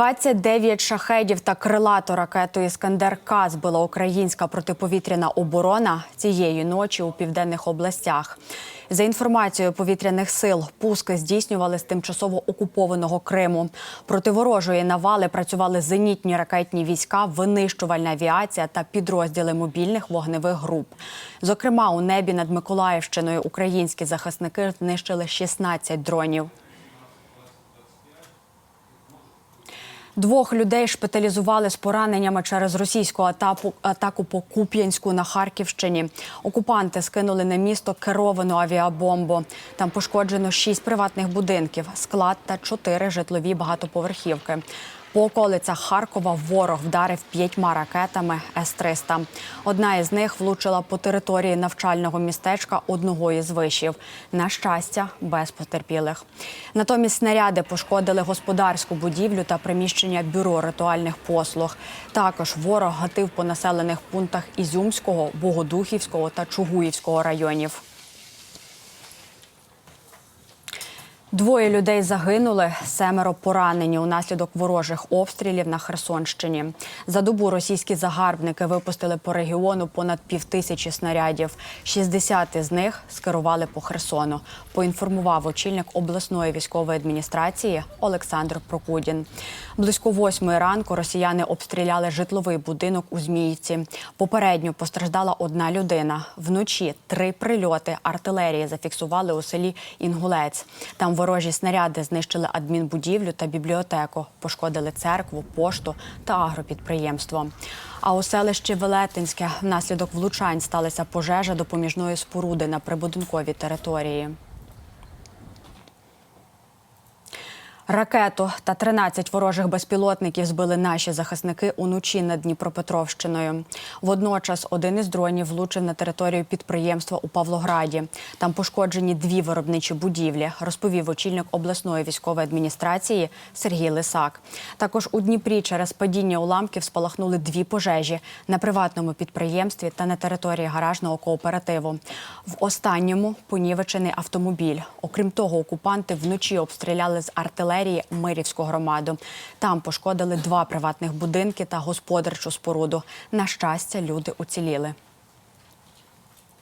29 шахедів та крилату ракету Іскандер К збила українська протиповітряна оборона цієї ночі у південних областях. За інформацією повітряних сил, пуски здійснювали з тимчасово окупованого Криму. Проти ворожої навали працювали зенітні ракетні війська, винищувальна авіація та підрозділи мобільних вогневих груп. Зокрема, у небі над Миколаївщиною українські захисники знищили 16 дронів. Двох людей шпиталізували з пораненнями через російську атаку, атаку по Куп'янську на Харківщині. Окупанти скинули на місто керовану авіабомбу. Там пошкоджено шість приватних будинків, склад та чотири житлові багатоповерхівки. По околицях Харкова ворог вдарив п'ятьма ракетами С-300. Одна із них влучила по території навчального містечка одного із вишів. На щастя, без потерпілих. Натомість снаряди пошкодили господарську будівлю та приміщення бюро ритуальних послуг. Також ворог гатив по населених пунктах Ізюмського, Богодухівського та Чугуївського районів. Двоє людей загинули, семеро поранені унаслідок ворожих обстрілів на Херсонщині. За добу російські загарбники випустили по регіону понад півтисячі снарядів. 60 із них скерували по Херсону. Поінформував очільник обласної військової адміністрації Олександр Прокудін. Близько восьмої ранку росіяни обстріляли житловий будинок у Зміївці. Попередньо постраждала одна людина. Вночі три прильоти артилерії зафіксували у селі Інгулець. Там ворожі снаряди знищили адмінбудівлю та бібліотеку, пошкодили церкву, пошту та агропідприємство. А у селищі Велетинське внаслідок влучань сталася пожежа допоміжної споруди на прибудинковій території. Ракету та 13 ворожих безпілотників збили наші захисники уночі над Дніпропетровщиною. Водночас один із дронів влучив на територію підприємства у Павлограді. Там пошкоджені дві виробничі будівлі, розповів очільник обласної військової адміністрації Сергій Лисак. Також у Дніпрі через падіння уламків спалахнули дві пожежі на приватному підприємстві та на території гаражного кооперативу. В останньому понівечений автомобіль. Окрім того, окупанти вночі обстріляли з артилерії Мирівську громаду. Там пошкодили два приватних будинки та господарчу споруду. На щастя, люди уціліли.